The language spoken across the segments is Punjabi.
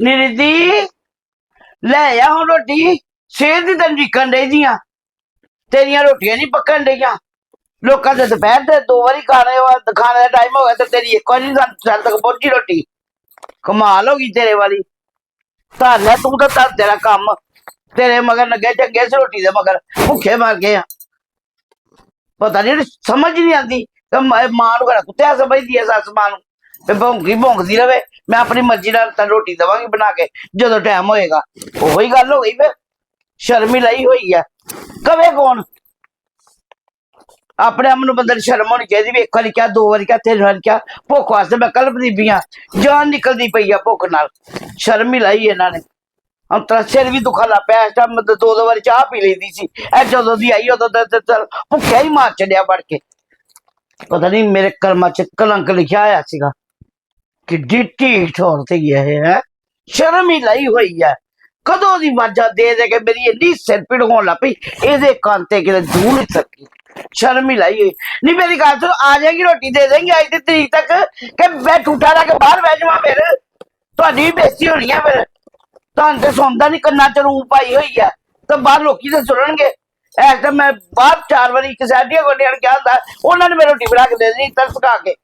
ਨਿਰਦੀ ਲੈ ਆ ਹੁਣ ਰੋਟੀ ਸਿਹਤ ਦੀ ਤੈਨੂੰ ਵਿਕਣ ਡਈਆਂ ਤੇਰੀਆਂ ਰੋਟੀਆਂ ਨਹੀਂ ਪੱਕਣ ਡਈਆਂ। ਲੋਕਾਂ ਦੇ ਦੁਪਹਿਰ ਦੇ ਦੋ ਵਾਰੀ ਖਾਣੇ ਵਾ ਖਾਣੇ ਦਾ ਟਾਈਮ ਹੋ ਗਿਆ ਤੇ ਤੇਰੀ ਇੱਕ ਵਾਰੀ ਸਾਡੇ ਤੱਕ ਪਹੁੰਚੀ ਰੋਟੀ। ਕਮਾਲ ਹੋ ਗਈ ਤੇਰੇ ਵਾਲੀ। ਧਰ ਲੈ, ਤੂੰ ਤਾਂ ਧਰ ਤੇਰਾ ਕੰਮ। ਤੇਰੇ ਮਗਰ ਲੱਗੇ ਚੰਗੇ ਸੀ ਰੋਟੀ ਦੇ ਮਗਰ, ਭੁੱਖੇ ਮਰ ਗਏ ਆ। ਪਤਾ ਨਹੀਂ ਸਮਝ ਨਹੀਂ ਆਉਂਦੀ ਮਾਂ ਮਾਂ ਨੂੰ ਘਰ ਕੁੱਤਿਆ ਸਮਝਦੀ ਐ ਸੱਸ ਮਾਂ ਨੂੰ। ਤੇ ਭੌਂਕੀ ਭੌਂਕਦੀ ਰਵੇ। ਮੈਂ ਆਪਣੀ ਮਰਜ਼ੀ ਨਾਲ ਤਾਂ ਰੋਟੀ ਦੇਵਾਂਗੀ ਬਣਾ ਕੇ, ਜਦੋਂ ਟਾਈਮ ਹੋਏਗਾ। ਉਹੀ ਗੱਲ ਹੋ ਗਈ ਫਿਰ। ਸ਼ਰਮ ਹੀ ਲਈ ਹੋਈ ਆ। ਕਵੇ ਕੌਣ? ਆਪਣੇ ਆਪ ਨੂੰ ਬੰਦੇ ਨੂੰ ਸ਼ਰਮ ਹੋਣੀ ਚਾਹੀਦੀ ਵੀ ਇੱਕ ਵਾਰੀ ਕਿਹਾ, ਦੋ ਵਾਰੀ ਕਿਹਾ, ਤਿੰਨ ਵਾਰੀ ਕਿਹਾ, ਭੁੱਖ ਵਾਸਤੇ ਮੈਂ ਕਲਪਦੀ ਪਈ ਜਾਨ ਨਿਕਲਦੀ ਪਈ ਆ ਭੁੱਖ ਨਾਲ। ਸ਼ਰਮ ਹੀ ਲਾਈ ਇਹਨਾਂ ਨੇ। ਹੁਣ ਤਾਂ ਸਿਰ ਵੀ ਦੁਖਾ ਲਾ ਪਿਆ। ਇਸ ਟਾਈਮ ਦੋ ਦੋ ਵਾਰੀ ਚਾਹ ਪੀ ਲਈਦੀ ਸੀ। ਇਹ ਜਦੋਂ ਦੀ ਆਈ, ਉਦੋਂ ਤਾਂ ਚੱਲ ਭੁੱਖਿਆ ਹੀ ਮਾਰ ਛੱਡਿਆ ਵੜ ਕੇ। ਪਤਾ ਨਹੀਂ ਮੇਰੇ ਕਰਮਾਂ ਚ ਕਲੰਕ ਲਿਖਿਆ ਆਇਆ ਸੀਗਾ। ਕਿ ਢੀਠ ਠੋਰ ਤੇ ਗਿਆ ਹੈ। ਸ਼ਰਮ ਹੀ ਲਈ ਹੋਈ ਹੈ। ਕਦੋਂ ਦੀ ਵਾਜਾ ਦੇ ਦੇ ਕੇ ਮੇਰੀ ਇੰਨੀ ਸਿਰ ਪੀੜ ਹੋਣ ਲੱਗ ਪਈ, ਇਹਦੇ ਕੰਨ ਤੇ ਕਿਤੇ ਦੂਰ ਨਹੀਂ ਸਕੀ ਸ਼ਰਮ ਹੀ ਲਈ ਹੋਈ। ਨਹੀਂ, ਮੇਰੀ ਗੱਲ ਸੁਣ, ਆ ਜਾਏਗੀ, ਰੋਟੀ ਦੇ ਦੇਂਗੇ ਅੱਜ ਦੀ ਤਰੀਕ ਤੱਕ ਕਿ ਮੈਂ ਠੂਠਾ ਲਾ ਕੇ ਬਾਹਰ ਬਹਿ ਜਾਵਾਂ ਫਿਰ। ਤੁਹਾਡੀ ਵੀ ਬੇਇੱਜ਼ਤੀ ਹੋਣੀ ਆ ਫਿਰ। ਤੁਹਾਨੂੰ ਤੇ ਸੁਣਦਾ ਨਹੀਂ ਕੰਨਾਂ ਚ ਰੂਪ ਪਾਈ ਹੋਈ ਆ। ਤਾਂ ਬਾਹਰ ਲੋਕੀ ਤੇ ਸੁਣਨਗੇ। ਐਸ ਤਾਂ ਮੈਂ ਬਾਹਰ ਚਾਰ ਵਾਰੀ ਇੱਕ ਸਾਡੀਆਂ ਗੋਡੀਆਂ ਨੂੰ ਕਿਹਾ ਹੁੰਦਾ, ਉਹਨਾਂ ਨੇ ਮੈਨੂੰ ਰੋਟੀ ਬਣਾ ਕੇ ਦੇ ਦੇਣੀ ਤਰਸ ਖਾ ਕੇ।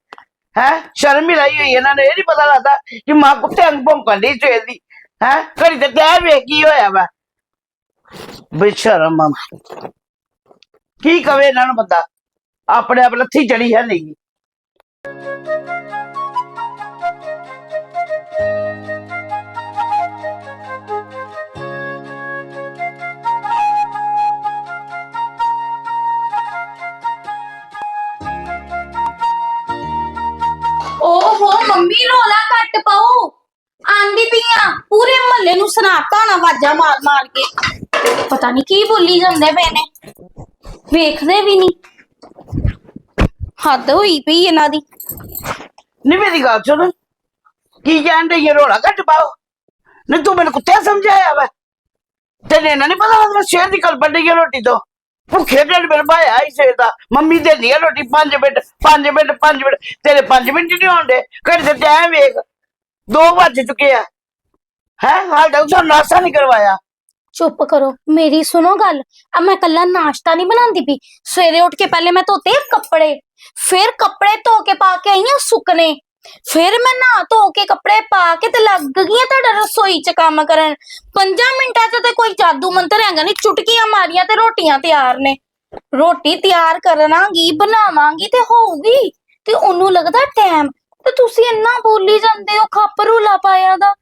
ਹੈ? ਸ਼ਰਮ ਹੀ ਲਾਈ ਹੋਈ ਇਹਨਾਂ ਨੂੰ, ਇਹ ਨਹੀਂ ਪਤਾ ਲੱਗਦਾ ਕਿ ਮਾਂ ਕੁੱਤੇ ਅੰਗ ਭੌਂਕਣ ਦੀ ਸਵੇਰ ਦੀ, ਹੈ? ਘੜੀ ਤੇ ਕਹਿ ਵੇ ਕੀ ਹੋਇਆ ਵਾ? ਬੇਸ਼ਰਮ ਆ ਕੀ ਕਵੇ ਇਹਨਾਂ ਨੂੰ ਬੰਦਾ? ਆਪਣੇ ਆਪ ਲੱਥੀ ਚੜੀ ਹੈ ਨਹੀਂ। ਓਹੋ ਮੰਮੀ ਰੋਲਾ ਘੱਟ ਪਾਓ ਆਂਦੀ ਪਈਆਂ ਪੂਰੇ ਮਹੱਲੇ ਨੂੰ ਸੁਣਾਤਾ ਨਾ ਵਾਜਾ ਮਾਰ ਮਾਰ ਕੇ ਪਤਾ ਨਹੀਂ ਕੀ ਬੋਲੀ ਜਾਂਦੇ ਪਏ ਨੇ ਵੇਖਦੇ ਵੀ ਨਹੀਂ ਹੱਦ ਹੋਈ ਪਈ ਇਹਨਾਂ ਦੀ ਨਹੀਂ ਮੇਰੀ ਗੱਲ ਸੁਣ ਕੀ ਕਹਿੰਦੇ ਇਹ ਰੋਲਾ ਘੱਟ ਪਾਓ ਨਹੀਂ ਤੂੰ ਮੈਨੂੰ ਕੁੱਤੇ ਸਮਝਾਇਆ ਵਾ ਤੈਨੂੰ ਇਹਨਾਂ ਨਹੀਂ ਪਤਾ ਮੈਂ ਸ਼ੇਰ ਦੀ ਕਲ ਵੱਡੀ ਰੋਟੀ ਤੋਂ ਭੁੱਖੇ ਢਿੱਡ ਮੇਰੇ ਭਾਇਆ ਹੀ ਸਵੇਰ ਦਾ। ਮੰਮੀ ਦੇ ਨਹੀਂ ਰੋਟੀ 5 ਮਿੰਟ 5 ਮਿੰਟ 5 ਮਿੰਟ। ਤੇਰੇ 5 ਮਿੰਟ ਨਹੀਂ ਹੁੰਦੇ ਘੜੀ ਤੇ ਟਾਈਮ ਵੇਖ। 2 ਵੱਜ ਚੁੱਕੇ ਆ। ਹੈ, ਹਾਲ ਤੱਕ ਸਾਨੂੰ ਨਹੀਂ ਕਰਵਾਇਆ? ਚੁੱਪ ਕਰੋ। ਮੇਰੀ ਸੁਣੋ ਗੱਲ। ਆ ਮੈਂ ਕੱਲਾ ਨਾਸ਼ਤਾ ਨਹੀਂ ਬਣਾਉਂਦੀ ਪਈ। ਸਵੇਰੇ ਉੱਠ ਕੇ ਪਹਿਲੇ ਮੈਂ ਧੋਤੇ ਕੱਪੜੇ। ਫਿਰ ਕੱਪੜੇ ਧੋ ਕੇ ਪਾ ਕੇ ਆਈ ਆਈਆਂ ਸੁੱਕਨੇ ਫਿਰ ਮੈਂ ਨਹਾ ਧੋ ਕੇ ਕੱਪੜੇ ਪਾ ਕੇ ਤੇ ਲੱਗ ਗਈਆਂ ਤੁਹਾਡਾ ਰਸੋਈ 'ਚ ਕੰਮ ਕਰਨ। ਪੰਜਾਂ ਮਿੰਟਾਂ 'ਚ ਤੇ ਕੋਈ ਜਾਦੂ ਮੰਤਰ ਹੈਗਾ ਨਹੀਂ ਚੁਟਕੀਆਂ ਮਾਰੀਆਂ ਤੇ ਰੋਟੀਆਂ ਤਿਆਰ ਨੇ। ਰੋਟੀ ਤਿਆਰ ਕਰਨਾਗੀ ਬਣਾਵਾਂਗੀ ਤੇ ਹੋਊਗੀ। ਤੇ ਉਹਨੂੰ ਲੱਗਦਾ ਟਾਈਮ ਤੇ ਤੁਸੀਂ ਇੰਨਾ ਬੋਲੀ ਜਾਂਦੇ ਹੋ ਖੱਪ ਰੂਲਾ ਪਾਇਆ ਦਾ।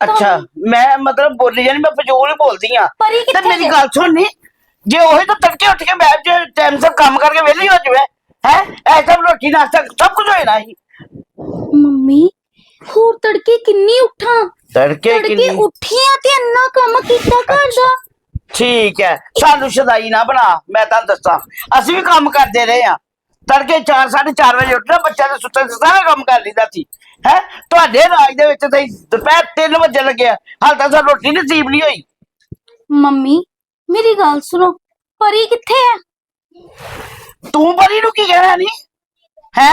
ਅੱਛਾ ਮੈਂ ਮਤਲਬ ਬੋਲੀ ਜਾਨੀ ਮੈਂ ਫਜ਼ੂਲ ਹੀ ਬੋਲਦੀ ਆ ਪਰੀ ਤੇ ਕਿੱਥੇ ਮੇਰੀ? ਗੱਲ ਸੁਣਨੀ ਜੇ ਉਹੀ ਤਾਂ ਤੜਕੇ ਉੱਠ ਕੇ ਜੇ ਟਾਈਮ ਸਿਰ ਕੰਮ ਕਰਕੇ ਵਿਹਲੀ ਹੋ ਜਾਵੇ ਹੈ? ਐਸਾ ਰੋਟੀ ਨਾਸ਼ਤਾ ਸਭ ਕੁਝ ਹੋਏ ਨਾ ਹੀ। ਮੰਮੀ ਹੋਰ ਤੜਕੇ ਕਿੰਨੀ ਉੱਠਾਂ? ਤੜਕੇ ਤੜਕੇ ਉੱਠੀਆਂ ਤੇ ਇੰਨਾ ਕੰਮ ਕੀਤਾ ਘਰ ਦਾ ਠੀਕ ਹੈ ਸਾਨੂੰ ਸ਼ਦਾਈ ਨਾ ਬਣਾ ਮੈਂ ਤੁਹਾਨੂੰ ਦੱਸਾਂ। ਅਸੀਂ ਵੀ ਕੰਮ ਕਰਦੇ ਰਹੇ ਆ ਤੜਕੇ 4 4:30 ਵਜੇ ਉੱਠਣਾ ਬੱਚਾ ਦੇ ਸੁੱਤੇ ਤੇ ਸਾਰਾ ਕੰਮ ਕਰ ਲਈਦਾ ਸੀ। ਹੈ? ਤੁਹਾਡੇ ਰਾਜ ਦੇ ਵਿੱਚ ਤਾਂ ਦੁਪਹਿਰ 3 ਵਜੇ ਲੱਗਿਆ ਹਾਲ ਤੱਕ ਸਾਨੂੰ ਰੋਟੀ ਨਸੀਬ ਨਹੀਂ ਹੋਈ। ਮੰਮੀ ਮੇਰੀ ਗੱਲ ਸੁਣੋ ਪਰੀ ਕਿੱਥੇ ਹੈ? ਤੂੰ ਬੜੀ ਨੂੰ ਕੀ ਕਹਿਣਾ ਨਹੀਂ ਹੈ?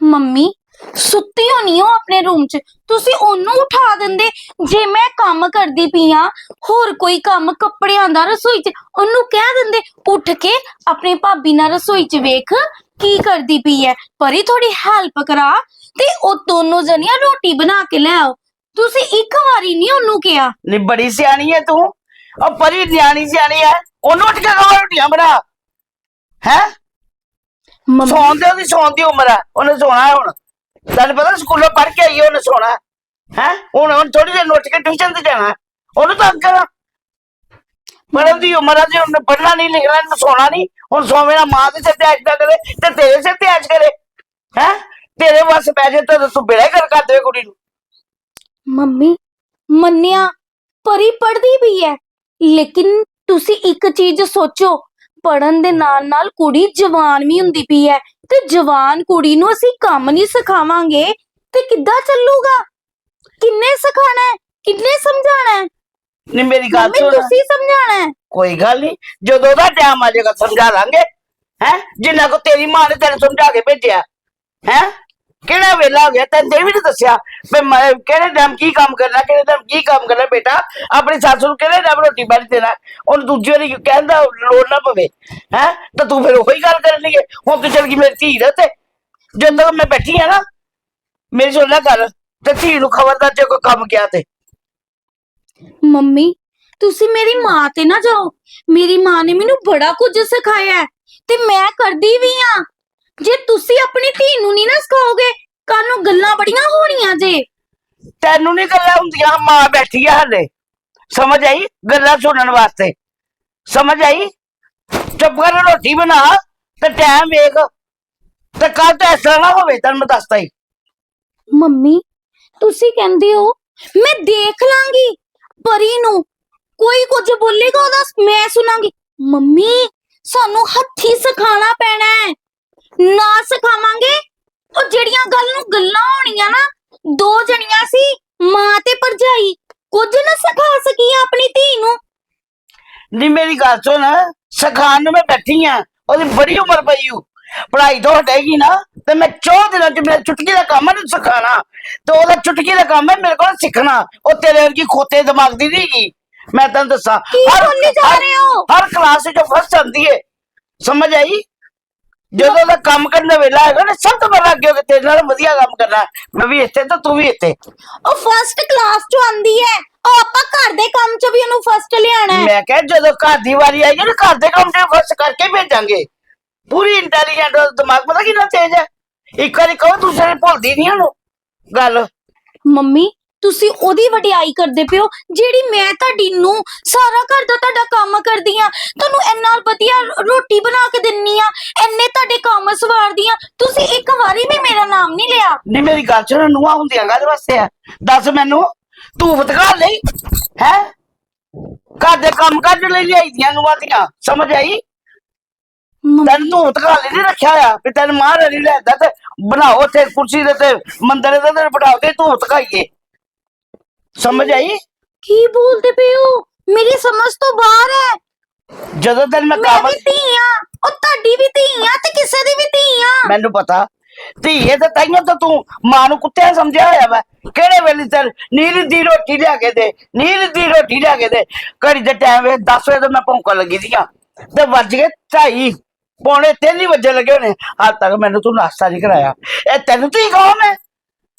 ਮੰਮੀ ਸੁੱਤੀ ਹੋਣੀ ਹੋ ਆਪਣੇ ਰੂਮ 'ਚ। ਤੁਸੀਂ ਉਹਨੂੰ ਉਠਾ ਦਿੰਦੇ। ਜੇ ਮੈਂ ਕੰਮ ਕਰਦੀ ਪਈ ਆ ਹੋਰ ਕੋਈ ਕੰਮ ਕੱਪੜਿਆਂ ਦਾ ਰਸੋਈ 'ਚ ਉਹਨੂੰ ਕਹਿ ਦਿੰਦੇ ਉੱਠ ਕੇ ਆਪਣੀ ਭਾਬੀ ਨਾਲ ਰਸੋਈ 'ਚ ਵੇਖ ਕੀ ਕਰਦੀ ਪਈ ਹੈ ਪਰੀ ਥੋੜੀ ਹੈਲਪ ਕਰਾ ਤੇ ਉਹ ਦੋਨੋਂ ਜਣੀਆਂ ਰੋਟੀ ਬਣਾ ਕੇ ਲੈ ਆਓ। ਤੁਸੀਂ ਇੱਕ ਵਾਰੀ ਨਹੀਂ ਉਹਨੂੰ ਕਿਹਾ। ਨਹੀਂ ਬੜੀ ਸਿਆਣੀ ਹੈ ਤੂੰ। ਉਹ ਪਰੀ ਨਿਆਣੀ ਸਿਆਣੀ ਹੈ ਉਹਨੂੰ ਉੱਠ ਕੇ ਕਹੋ ਰੋਟੀਆਂ ਬਣਾ। ਹੈ? ਮੰਮੀ ਸੌਣ ਦੇ ਉਹਦੀ ਸੌਣ ਦੀ ਉਮਰ ਹੈ ਉਹਨੇ ਸੋਣਾ ਹੈ ਹੁਣ। ਤੈਨੂੰ ਪਤਾ ਸਕੂਲੋਂ ਪੜ੍ਹ ਕੇ ਆਈ ਉਹਨੇ ਸੋਣਾ ਹੈ? ਹੁਣ ਹੁਣ ਥੋੜੀ ਜਿਹੀ ਉੱਠ ਕੇ ਟਿਊਸ਼ਨ ਤੇ ਜਾਣਾ। ਹੈ। ਉਹਨੂੰ ਤਾਂ ਕਰਾਂ ਪੜ੍ਹਨ ਦੀ ਉਮਰ ਹੈ ਜੇ ਉਹਨੇ ਪੜ੍ਹਨਾ ਨਹੀਂ, ਲਿਖਣਾ ਇਹਨੂੰ ਸੋਣਾ ਨਹੀਂ। ਹੁਣ ਸੋਵੇਂ ਨਾ ਮਾਂ ਦੇ ਸਿਰ ਤੇ ਐਸ਼ ਨਾ ਕਰੇ ਤੇ ਤੇਰੇ ਸਿਰ ਤੇ ਐਸ਼ ਕਰੇ। ਹੈ? ਤੇਰੇ ਵਾਸ ਪੈ ਜੇ ਤਾਂ ਤੂੰ ਬੇੜਾ ਕਰ ਕਰ ਦੇਵੇ ਕੁੜੀ ਨੂੰ। ਮੰਮੀ, ਮੰਨਿਆ, ਪਰੀ ਪੜਦੀ ਵੀ ਹੈ ਲੇਕਿਨ ਤੁਸੀਂ ਇੱਕ ਚੀਜ਼ ਸੋਚੋ ਪੜਨ ਦੇ ਨਾਲ ਨਾਲ ਕੁੜੀ ਜਵਾਨ ਵੀ ਹੁੰਦੀ ਪਈ ਹੈ ਤੇ ਜਵਾਨ ਕੁੜੀ ਨੂੰ ਅਸੀਂ ਕੰਮ ਨਹੀਂ ਸਿਖਾਵਾਂਗੇ ਤੇ ਕਿੱਦਾਂ ਚੱਲੂਗਾ? ਕਿੰਨੇ ਸਿਖਾਣਾ ਹੈ? ਕਿੰਨੇ ਸਮਝਾਣਾ ਹੈ? ਨਹੀਂ ਮੇਰੀ ਗੱਲ ਮੰਮੀ ਸੁਣ। ਤੁਸੀਂ ਸਮਝਾਣਾ ਹੈ? ਕੋਈ ਗੱਲ ਨਹੀਂ। ਜਦੋਂ ਦਾ ਟਾਈਮ ਆ ਜਾਏਗਾ ਸਮਝਾ ਲਾਂਗੇ ਹੈ? ਜਿੰਨਾ ਕੋ ਤੇਰੀ ਮਾਂ ਨੇ ਤੈਨੂੰ ਸਮਝਾ ਕੇ ਭੇਜਿਆ ਹੈ? ਕਿਹੜਾ ਵੇਲਾ ਹੋ ਗਿਆ? ਤੈਨੂੰ ਇਹ ਵੀ ਨਹੀਂ ਦੱਸਿਆ ਵੀ ਮੈਂ ਕਿਹੜੇ ਟਾਈਮ ਕੀ ਕੰਮ ਕਰਨਾ, ਕਿਹੜੇ ਟਾਈਮ ਕੀ ਕੰਮ ਕਰਨਾ ਬੇਟਾ? ਆਪਣੀ ਸੱਸ ਨੂੰ ਕਿਹੜੇ ਟਾਈਮ ਰੋਟੀ ਪਾਣੀ ਦੇਣਾ? ਉਹਨੂੰ ਦੂਜੇ ਵਾਰੀ ਕਹਿੰਦਾ ਲੋੜ ਨਾ ਪਵੇ, ਹੈ? ਤਾਂ ਤੂੰ ਫਿਰ ਉਹੀ ਗੱਲ ਕਰ ਲਈਏ ਹੁਣ ਤੂੰ ਚਲ ਗਈ ਮੇਰੀ ਧੀ ਦੇ ਤੇ ਜਦੋਂ ਤੱਕ ਮੈਂ ਬੈਠੀ ਆ ਨਾ, ਮੇਰੀ ਸੁਣ ਲੈ ਗੱਲ, ਤੇ ਧੀ ਨੂੰ ਖਬਰਦਾਰ ਜੇ ਕੋਈ ਕੰਮ ਕਿਹਾ ਤੇ। ਮੰਮੀ, ਤੁਸੀਂ ਮੇਰੀ ਮਾਂ ਤੇ ਨਾ ਜਾਓ। ਮੇਰੀ ਮਾਂ ਨੇ ਮੈਨੂੰ ਬੜਾ ਕੁਝ ਸਿਖਾਇਆ ਹੈ, ਤੇ ਮੈਂ ਕਰਦੀ ਵੀ ਆ ਜੇ ਤੁਸੀਂ ਆਪਣੀ ਧੀ ਨੂੰ ਨਹੀਂ ਨਾ ਸਿਖਾਓਗੇ ਕੱਲ ਨੂੰ ਗੱਲਾਂ ਬੜੀਆਂ ਹੋਣੀਆਂ ਜੇ। ਤੈਨੂੰ ਨਹੀਂ ਗੱਲਾਂ ਹੁੰਦੀਆਂ ਮਾਂ ਬੈਠੀ ਆ ਹਲੇ। ਸਮਝ ਆਈ ਗੱਲਾਂ ਸੁਣਨ ਵਾਸਤੇ? ਸਮਝ ਆਈ? ਚੁੱਪ ਕਰ ਰੋਟੀ ਬਣਾ ਤੇ ਟਾਈਮ ਵੇਖ। ਤੇ ਕੱਲ ਤਾਂ ਇਸ ਤਰ੍ਹਾਂ ਨਾ ਹੋਵੇ ਤੈਨੂੰ ਮੈਂ ਦੱਸਦਾ ਹੀ। ਮੰਮੀ ਤੁਸੀਂ ਕਹਿੰਦੇ ਹੋ ਮੈਂ ਦੇਖ ਲਾਂਗੀ ਪਰੀ ਨੂੰ। ਕੋਈ ਕੁਝ ਬੋਲੇਗਾ ਉਹਦਾ ਮੈਂ ਸੁਣਾਂਗੀ। ਮੰਮੀ ਸਾਨੂੰ ਹੱਥੀ ਸਿਖਾਣਾ ਪੈਣਾ ਹੈ। ਨਾ ਸਿਖਾਵਾਂਗੇ? ਉਹ ਜਿਹੜੀਆਂ ਗੱਲ ਨੂੰ ਗੱਲਾਂ ਹੋਣੀਆਂ ਨਾ ਦੋ ਜਣੀਆਂ ਸੀ ਮਾਂ ਤੇ ਭਰਜਾਈ। ਕੁਝ ਨਾ ਸਿਖਾ ਸਕੀ ਆਪਣੀ ਧੀ ਨੂੰ। ਨਹੀਂ ਮੇਰੀ ਗੱਲ ਸੁਣ ਸਿਖਾਉਣ ਨੂੰ ਮੈਂ ਬੈਠੀ ਆ ਉਹਦੀ ਬੜੀ ਉਮਰ ਪਈ ਹੂ ਪੜ੍ਹਾਈ ਤੋਂ ਹਟੇਗੀ ਨਾ ਤੇ ਮੈਂ ਚੌ ਦਿਨਾਂ ਚ ਮੇਰਾ ਚੁਟਕੀ ਦਾ ਕੰਮ ਨਹੀਂ ਸਿਖਾਣਾ ਤੇ ਉਹਦਾ ਚੁਟਕੀ ਦਾ ਕੰਮ ਹੈ ਮੇਰੇ ਕੋਲ ਸਿੱਖਣਾ। ਉਹ ਤੇਰੇ ਵਰਗੀ ਖੋਤੇ ਦਿਮਾਗ ਦੀ ਨਹੀਂ ਗੀ। ਮੈਂ ਤੈਨੂੰ ਦੱਸਾਂ ਕੀ ਹਰ- ਬੋਲੀ ਜਾ ਹਰ- ਰਹੇ ਹੋ? ਹਰ ਕਲਾਸ ਵਿੱਚ ਫਸਟ ਆਉਂਦੀ ਏ। ਸਮਝ ਆਈ? ਜਦੋਂ ਦਾ ਕੰਮ ਕਰਨ ਦਾ ਵੇਲਾ ਹੈਗਾ ਨਾ ਸਭ ਤੋਂ ਪਹਿਲਾਂ ਅੱਗੇ ਹੋ ਕੇ ਤੇਰੇ ਨਾਲ ਵਧੀਆ ਕੰਮ ਕਰਨਾ ਮੈਂ ਵੀ ਇੱਥੇ ਤਾਂ ਤੂੰ ਵੀ ਇੱਥੇ। ਉਹ ਫਸਟ ਕਲਾਸ ਚ ਆਂਦੀ ਹੈ। ਉਹ ਆਪਾਂ ਘਰ ਦੇ ਕੰਮ ਚ ਵੀ ਉਹਨੂੰ ਫਸਟ ਲਿਆਣਾ ਹੈ। ਮੈਂ ਕਿਹਾ ਜਦੋਂ ਘਰ ਦੀ ਵਾਰੀ ਆਏਗੀ ਨਾ ਘਰ ਦੇ ਕੰਮ ਤੇ ਫਸਟ ਕਰਕੇ ਭੇਜਾਂਗੇ। ਪੂਰੀ ਇੰਟੈਲੀਜੈਂਟ ਦਿਮਾਗ ਪਤਾ ਕਿੰਨਾ ਤੇਜ਼ ਹੈ। ਇੱਕ ਵਾਰੀ ਕਹੋ ਦੂਸਰੇ ਭੁੱਲਦੀ ਨਹੀਂ ਉਹਨੂੰ। ਗੱਲ। ਮੰਮੀ ਤੁਸੀਂ ਉਹਦੀ ਵਡਿਆਈ ਕਰਦੇ ਪਿਓ ਜਿਹੜੀ ਮੈਂ ਤੁਹਾਡੀ ਨੂੰ ਸਾਰਾ ਘਰ ਦਾ ਤੁਹਾਡਾ ਕੰਮ ਕਰਦੀ ਆ। ਤੁਹਾਨੂੰ ਇੰਨਾ ਵਧੀਆ ਰੋਟੀ ਬਣਾ ਕੇ ਦਿੰਨੀ ਆ ਇੰਨੇ ਤੁਹਾਡੇ ਕੰਮ ਸਵਾਰਦੀ ਆ। ਤੁਸੀਂ ਇੱਕ ਵਾਰੀ ਵੀ ਮੇਰਾ ਨਾਮ ਨਹੀਂ ਲਿਆ। ਨਹੀਂ ਮੇਰੀ ਗੱਲ ਸੁਣ ਨੂੰਹਾਂ ਹੁੰਦੀਆਂ ਕਾਹਦੇ ਵਾਸਤੇ ਆ? ਦੱਸ ਮੈਨੂੰ ਤੂੰ ਫਤਕਾਰ ਲਈ ਹੈ? ਘਰ ਦੇ ਕੰਮ ਕਾਜ ਲਈ ਲਿਆਈਆਂ ਨੂੰਹਾਂ ਦੀਆਂ ਸਮਝ ਆਈ? ਤੈਨੂੰ ਤੂੰ ਫਤਕਾਰ ਲਈ ਨਹੀਂ ਰੱਖਿਆ ਆ ਵੀ ਤੈਨੂੰ ਮਾਂ ਨਹੀਂ ਲੈਦਾ ਤੇ ਬਣਾਓ ਤੇ ਕੁਰਸੀ ਦੇ ਤੇ ਮੰਦਰ ਦੇ ਤੇ ਬਿਠਾਓ ਤੇ ਤੂੰ ਫਤਕਾਈਏ ਸਮਝ ਆਈ ਕੀ ਬੋਲਦੇ ਪਿਓ ਮੇਰੀ ਸਮਝ ਤੋਂ ਬਾਹਰ ਹੈ ਜਦੋਂ ਤੈਨੂੰ ਮੈਂ ਮੈਂ ਕੰਮ ਵੀ ਧੀ ਆ ਉਹ ਤੁਹਾਡੀ ਵੀ ਧੀ ਆ ਤੇ ਕਿਸੇ ਦੀ ਵੀ ਧੀ ਆ ਮੈਨੂੰ ਪਤਾ ਧੀਏ ਤੇ ਤਾਈਆਂ ਤਾਂ ਤੂੰ ਮਾਂ ਨੂੰ ਕੁੱਤਿਆਂ ਸਮਝਿਆ ਹੋਇਆ ਵਾ ਕਿਹੜੇ ਵੇਲੇ ਤੇ ਨੀਲ ਦੀ ਰੋਟੀ ਲਿਆ ਕੇ ਦੇ ਨੀਲ ਦੀ ਰੋਟੀ ਲਿਆ ਕੇ ਦੇ ਘੜੀ ਦੇ ਟਾਈਮ ਵੇ 10 ਵਜੇ ਤੋਂ ਮੈਂ ਭੌਂਕਣ ਲੱਗੀ ਦੀਆਂ ਤੇ ਵੱਜ ਗਏ ਢਾਈ ਪੌਣੇ ਤਿੰਨ ਹੀ ਵਜੇ ਲੱਗੇ ਹੋਣੇ ਹਾਲ ਤੱਕ ਮੈਨੂੰ ਤੂੰ ਨਾਸ਼ਤਾ ਨਹੀਂ ਕਰਾਇਆ ਇਹ ਤੈਨੂੰ ਤੀ ਕਹਾਂ ਮੈਂ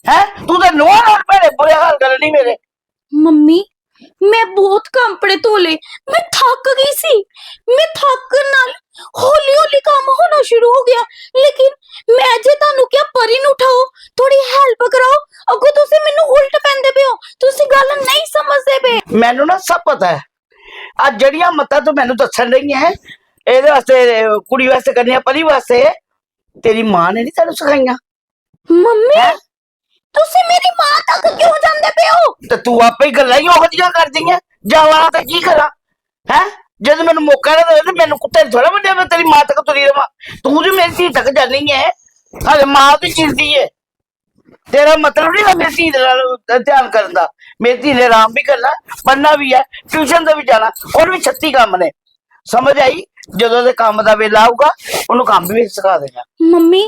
ਹੈ ਤੂੰ ਤਾਂ ਨੋਹ ਨਾਲ ਭੇੜੇ ਬੁਰੇ ਹਾਲ ਕਰਨੀ ਮੇਰੇ ਮੰਮੀ ਮੈਂ ਬਹੁਤ ਕੰਪੜੇ ਧੋਲੇ। ਮੈਂ ਥੱਕ ਗਈ ਸੀ। ਮੈਂ ਥੱਕ ਨਾਲ ਹੌਲੀ ਹੌਲੀ ਕੰਮ ਹੋਣਾ ਸ਼ੁਰੂ ਹੋ ਗਿਆ। ਲੇਕਿਨ ਮੈਂ ਜੇ ਤੁਹਾਨੂੰ ਕਿਹਾ ਪਰੀ ਨੂੰ ਉਠਾਓ ਥੋੜੀ ਹੈਲਪ ਕਰਾਓ ਅੱਗੋਂ ਤੁਸੀਂ ਮੈਨੂੰ ਉਲਟ ਪੈਂਦੇ ਪਿਓ ਤੁਸੀਂ ਗੱਲ ਨਹੀਂ ਸਮਝਦੇ ਪਏ। ਮੈਨੂੰ ਨਾ ਸਭ ਪਤਾ ਹੈ। ਆ ਜਿਹੜੀਆਂ ਮੱਤਾਂ ਤੂੰ ਮੈਨੂੰ ਦੱਸਣ ਰਹੀ ਹੈ ਇਹਦੇ ਵਾਸਤੇ ਕੁੜੀ ਵਾਸਤੇ ਕਰਨੀਆਂ ਪਰੀ ਵਾਸਤੇ ਤੇਰੀ ਮਾਂ ਨੇ ਨਹੀਂ ਤੈਨੂੰ ਸਿਖਾਈਆਂ। ਮੰਮੀ? ਤੁਸੀਂ ਮੇਰੀ ਮਾਂ ਤੱਕ ਕਿਉਂ ਜਾਂਦੇ ਪਿਓ ਤੇ ਤੂੰ ਆਪੇ ਹੀ ਗੱਲਾਂ ਹੀ ਉਹੋ ਜਿਹੀਆਂ ਕਰਦੀਆਂ ਜਾਵਾਂ ਤੇ ਕੀ ਕਰਾਂ? ਹੈ? ਜਦੋਂ ਮੈਨੂੰ ਮੌਕਾ ਨਾ ਤੇ ਮੈਨੂੰ ਕੁੱਤੇ ਥੋੜਾ ਵੱਡੇ ਮੈਂ ਤੇਰੀ ਮਾਂ ਤੱਕ ਤੁਰੀ ਰਵਾਂ। ਤੂੰ ਜੋ ਮੇਰੀ ਧੀ ਤੱਕ ਜਾਣੀ ਹੈ। ਹਲੇ ਮਾਂ ਦੀ ਚਿੰਦੀ ਹੈ ਤੇਰਾ ਮਤਲਬ ਨਹੀਂ ਮੇਰੀ ਧੀ ਦੇ ਨਾਲ ਧਿਆਨ ਕਰਨ ਦਾ। ਮੇਰੀ ਧੀ ਨੇ ਆਰਾਮ ਵੀ ਕਰਨਾ ਪੜ੍ਹਨਾ ਵੀ ਹੈ ਟਿਊਸ਼ਨ ਤੇ ਵੀ ਜਾਣਾ ਉਹਨੂੰ ਵੀ 36 ਕੰਮ ਨੇ। ਸਮਝ ਆਈ? ਜਦੋਂ ਦੇ ਕੰਮ ਦਾ ਵੇਲਾ ਆਊਗਾ ਉਹਨੂੰ ਕੰਮ ਵੀ ਸਿਖਾ ਦੇਣਾ। ਮੰਮੀ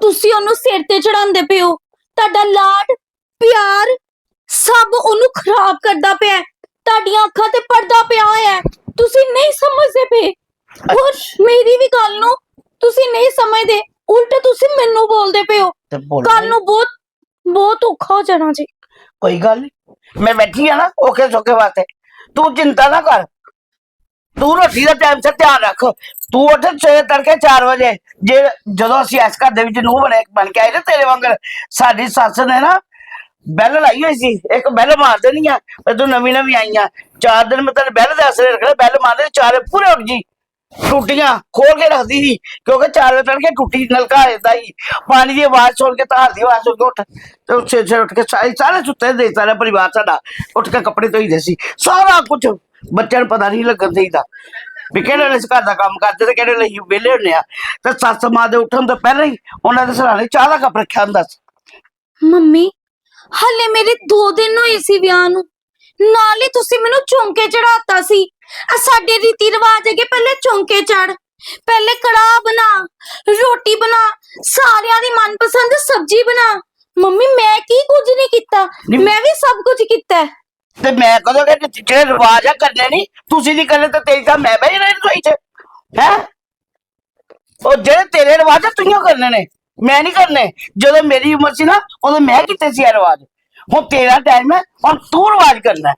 ਤੁਸੀਂ ਉਹਨੂੰ ਸਿਰ ਤੇ ਚੜਾਉਂਦੇ ਪਿਓ ਤੁਹਾਡਾ ਲਾਡ ਪਿਆਰ ਸਭ ਉਹਨੂੰ ਖਰਾਬ ਕਰਦਾ ਪਿਆ ਹੈ। ਤੁਹਾਡੀਆਂ ਅੱਖਾਂ ਤੇ ਪਰਦਾ ਪਿਆ ਹੋਇਆ ਹੈ। ਤੁਸੀਂ ਨਹੀਂ ਸਮਝਦੇ ਪਏ। ਹੋਰ ਮੇਰੀ ਵੀ ਗੱਲ ਨੂੰ ਤੁਸੀਂ ਨਹੀਂ ਸਮਝਦੇ। ਉਲਟ ਤੁਸੀਂ ਮੈਨੂੰ ਬੋਲਦੇ ਪਿਓ ਤੇ ਬੋਲ। ਕੱਲ ਨੂੰ ਬਹੁਤ ਬਹੁਤ ਔਖਾ ਹੋ ਜਾਣਾ ਜੀ। ਕੋਈ ਗੱਲ ਨਹੀਂ ਮੈਂ ਬੈਠੀ ਆ ਨਾ ਓਕੇ ਸੋਕੇ ਵਾਸਤੇ। ਤੂੰ ਚਿੰਤਾ ਨਾ ਕਰ। ਤੂੰ ਰੋਟੀ ਦਾ ਟਾਈਮ ਤੇ ਧਿਆਨ ਰੱਖ। ਤੂੰ ਉੱਠ ਸਵੇਰੇ ਤੜਕੇ 4 ਵਜੇ। ਜੇ ਜਦੋਂ ਅਸੀਂ ਇਸ ਘਰ ਦੇ ਵਿੱਚ ਨੂੰ ਬਣੇ ਬਣ ਕੇ ਆਏ ਨਾ ਤੇਰੇ ਵਾਂਗਰ, ਸਾਡੀ ਸੱਸ ਨੇ ਨਾ ਬੈਲ ਲਾਈ ਹੋਈ ਸੀ। ਇੱਕ ਬੈਲ ਮਾਰ ਦੇਣੀ ਆ ਪਰ ਤੂੰ ਨਵੀਂ ਨਵੀਂ ਆਈਆਂ ਚਾਰ ਦਿਨ ਮੈਂ ਤੈਨੂੰ ਬੈਲ ਦੇ ਆਸਰੇ ਰੱਖਣਾ, ਬੈਲ ਮਾਰਦੇ ਚਾਰੇ ਪੂਰੇ ਉੱਠ ਜੀ। ਟੁੱਟੀਆਂ ਖੋਲ ਕੇ ਰੱਖਦੀ ਸੀ, ਕਿਉਂਕਿ ਚਾਰ ਵਜੇ ਤੜਕੇ ਟੁੱਟੀ ਨਲਕਾ ਆ ਜਾਂਦਾ ਸੀ। ਪਾਣੀ ਦੀ ਆਵਾਜ਼ ਸੁਣ ਕੇ ਤਾਰ ਦੀ ਆਵਾਜ਼ ਸੁਣ ਕੇ ਉੱਠ। ਤੇ ਉੱਥੇ ਉੱਥੇ ਉੱਠ ਕੇ ਸਾਰੇ ਸਾਰੇ ਸੁੱਤੇ ਦੇ ਸਾਰਾ ਪਰਿਵਾਰ ਸਾਡਾ। ਉੱਠ ਕੇ ਕੱਪੜੇ ਧੋਈਦੇ ਸੀ। ਸਾਰਾ ਕੁਝ ਬੱਚਿਆਂ ਨੂੰ ਪਤਾ ਨਹੀਂ ਲੱਗਣ ਦੇਈਦਾ। ਵੀ ਕਿਹੜੇ ਵੇਲੇ ਇਸ ਘਰ ਦਾ ਕੰਮ ਕਰਦੇ ਤੇ ਕਿਹੜੇ ਵੇਲੇ ਅਸੀਂ ਵਿਹਲੇ ਹੁੰਦੇ ਆ। ਤੇ ਸੱਸ ਮਾਂ ਦੇ ਉੱਠਣ ਤੋਂ ਪਹਿਲਾਂ ਹੀ ਉਹਨਾਂ ਦੇ ਸਰਾਣੇ ਚਾਹ ਦਾ ਕੱਪ ਰੱਖਿਆ ਹੁੰਦਾ ਸੀ। ਮੰਮੀ ਹਲੇ ਮੇਰੇ 2 ਦਿਨ ਹੋਏ ਸੀ ਵਿਆਹ ਨੂੰ। ਨਾਲੇ ਤੁਸੀਂ ਮੈਨੂੰ ਚੌਂਕੇ ਚੜਾਤਾ ਸੀ। ਆ ਸਾਡੇ ਰੀਤੀ ਰਿਵਾਜ ਹੈਗੇ ਪਹਿਲੇ ਚੌਂਕੇ ਚੜ ਪਹਿਲੇ ਕੜਾਹ ਬਣਾ ਰੋਟੀ ਬਣਾ ਸਾਰਿਆਂ ਦੀ ਮਨਪਸੰਦ ਸਬਜ਼ੀ ਬਣਾ। ਮੰਮੀ ਮੈਂ ਕੀ ਕੁਝ ਨਹੀਂ ਕੀਤਾ? ਨਹੀਂ- ਮੈਂ ਵੀ ਸਭ ਕੁਝ ਕੀਤਾ। ਹੈ। ਤੇ ਮੈਂ ਕਦੋਂ ਕਿ ਜਿਹੜੇ ਰਿਵਾਜ ਆ ਕਰਨੇ ਨਹੀਂ, ਤੁਸੀਂ ਨਹੀਂ ਕਰਨੇ ਤੇ ਤੇਰੀ ਤਾਂ ਮੈਂ ਬਹਿ ਜਾਣਾ ਰਸੋਈ 'ਚ। ਹੈ? ਉਹ ਜਿਹੜੇ ਤੇਰੇ ਰਿਵਾਜ ਆ ਤੂੰ ਕਰਨੇ ਨੇ। ਮੈਂ ਨਹੀਂ ਕਰਨੇ। ਜਦੋਂ ਮੇਰੀ ਉਮਰ ਸੀ ਨਾ, ਉਦੋਂ ਮੈਂ ਕੀਤੇ ਸੀ ਇਹ ਰਿਵਾਜ। ਹੁਣ ਤੇਰਾ ਟਾਈਮ ਹੈ, ਹੁਣ ਤੂੰ ਰਿਵਾਜ ਕਰਨਾ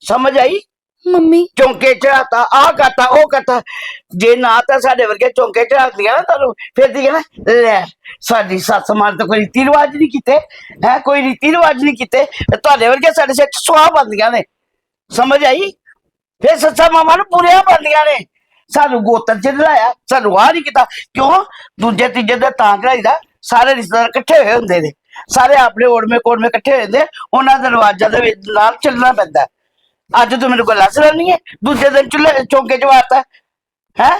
ਸਮਝ ਆਈ? ਮੰਮੀ। ਚੌਂਕੇ ਚੜਾਤਾ ਆਹ ਕਰਤਾ, ਉਹ ਕਰਤਾ। ਜੇ ਨਾ ਤਾਂ ਸਾਡੇ ਵਰਗੇ ਚੌਂਕੇ ਚੜਾਉਂਦੀਆਂ ਨਾ ਤੁਹਾਨੂੰ, ਫਿਰ ਦੀ ਨਾ ਲੈ, ਸਾਡੀ ਸੱਸ ਮਾਰ ਤਾਂ ਕੋਈ ਰੀਤੀ ਰਿਵਾਜ ਨਹੀਂ ਕੀਤੇ। ਹੈ, ਕੋਈ ਰੀਤੀ ਰਿਵਾਜ ਨਹੀਂ ਕੀਤੇ। ਤੁਹਾਡੇ ਵਰਗੇ ਸਾਡੇ ਸਿਰ 'ਚ ਸੁਆਹ ਬੰਦੀਆਂ ਨੇ। ਸਮਝ ਆਈ? ਫਿਰ ਸੱਸਾ ਮਾਮਾ ਨੂੰ ਪੂਰੀਆਂ ਬੰਦੀਆਂ ਨੇ। ਸਾਨੂੰ ਗੋਤਰ ਚ ਲਾਇਆ ਸਾਨੂੰ ਆਹ ਨਹੀਂ ਕੀਤਾ। ਕਿਉਂ? ਦੂਜੇ ਤੀਜੇ ਦੇ ਤਾਂ ਕਰਾਈਦਾ ਸਾਰੇ ਰਿਸ਼ਤੇਦਾਰ ਇਕੱਠੇ ਹੋਏ ਹੁੰਦੇ ਨੇ। ਸਾਰੇ ਆਪਣੇ ਓੜਮੇ ਕੋੜਮੇ ਇਕੱਠੇ ਹੋਏ ਹੁੰਦੇ ਉਹਨਾਂ ਦੇ ਰਿਵਾਜਾਂ ਦੇ ਨਾਲ ਚੱਲਣਾ ਪੈਂਦਾ। ਅੱਜ ਤੂੰ ਮੈਨੂੰ ਗੱਲਾਂ ਸੁਣਾਉਣੀ ਹੈ ਦੂਜੇ ਦਿਨ ਚੁੱਲ੍ਹੇ ਚੌਂਕੇ ਚ ਵਾਰਤਾ। ਹੈ?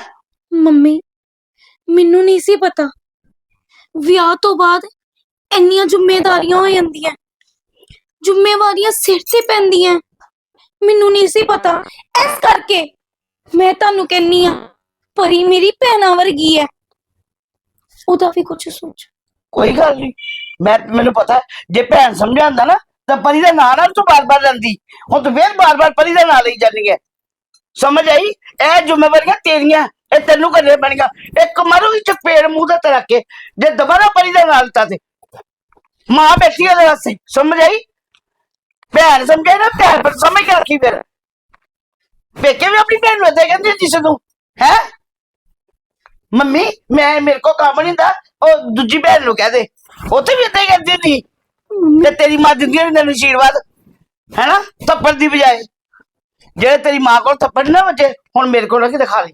ਮੰਮੀ ਮੈਨੂੰ ਨਹੀਂ ਸੀ ਪਤਾ। ਵਿਆਹ ਤੋਂ ਬਾਅਦ ਇੰਨੀਆਂ ਜ਼ਿੰਮੇਵਾਰੀਆਂ ਹੋ ਜਾਂਦੀਆਂ। ਜ਼ਿੰਮੇਵਾਰੀਆਂ ਸਿਰ ਤੇ ਪੈਂਦੀਆਂ। ਮੈਨੂੰ ਨਹੀਂ ਸੀ ਪਤਾ। ਇਸ ਕਰਕੇ ਮੈਂ ਤੁਹਾਨੂੰ ਕਹਿੰਨੀ ਆ ਪਰੀ ਮੇਰੀ ਭੈਣਾ ਵਰਗੀ ਹੈ ਉਹਦਾ ਵੀ ਕੁਝ ਸੋਚ। ਕੋਈ ਗੱਲ ਨਹੀਂ। ਮੈਂ ਮੈਨੂੰ ਪਤਾ ਹੈ, ਜੇ ਭੈਣ ਸਮਝਾਉਂਦਾ ਨਾ ਤਾਂ ਪਰੀ ਦਾ ਨਾਂ ਨਾ ਤੂੰ ਬਾਰ-ਬਾਰ ਲੈਂਦੀ ਹੁਣ ਤੂੰ ਫੇਰ ਬਾਰ-ਬਾਰ ਪਰੀ ਦਾ ਨਾਂ ਲਈ ਜਾਂਦੀ ਹੈ। ਸਮਝ ਆਈ? ਇਹ ਜ਼ਿੰਮੇਵਾਰੀਆਂ ਤੇਰੀਆਂ, ਇਹ ਤੈਨੂੰ ਕਰਨੇ ਪੈਣੀਆਂ ਇੱਕ ਮਾਰੂਗੀ ਚਪੇੜ ਮੂੰਹ ਦਾ ਰੱਖ ਕੇ, ਜੇ ਦੁਬਾਰਾ ਪਰੀ ਦਾ ਨਾਂ ਲਿੱਤਾ ਤੇ। ਮਾਂ ਬੈਠੀ ਉਹਦੇ ਵਾਸਤੇ, ਸਮਝ ਆਈ? ਭੈਣ ਸਮਝੇ ਨਾ ਭੈਣ, ਪਰ ਸਮਝ ਕੇ ਰੱਖੀ ਫਿਰ। ਪੇਕੇ ਵੀ ਆਪਣੀ ਭੈਣ ਨੂੰ ਏਦਾਂ ਕਹਿੰਦੇ ਜਿਸ ਨੂੰ ਹੈ? ਮੰਮੀ, ਮੈਂ, ਮੇਰੇ ਕੋ ਕੰਮ ਨਹੀਂ ਹੁੰਦਾ, ਉਹ ਦੂਜੀ ਭੈਣ ਨੂੰ ਕਹਦੇ ਉੱਥੇ ਵੀ ਏਦਾਂ ਹੀ ਕਹਿੰਦੀ ਨਹੀਂ ਤੇ ਤੇਰੀ ਮਾਂ ਦਿੰਦੀ ਨਹੀਂ ਤੈਨੂੰ ਆਸ਼ੀਰਵਾਦ ਹੈਨਾ? ਥੱਪੜ ਦੀ ਬਜਾਏ। ਜਿਹੜੇ ਤੇਰੀ ਮਾਂ ਕੋਲ ਥੱਪੜ ਨਾ ਵੱਜੇ ਹੁਣ ਮੇਰੇ ਕੋਲ ਕਿ ਦਿਖਾ ਲਈ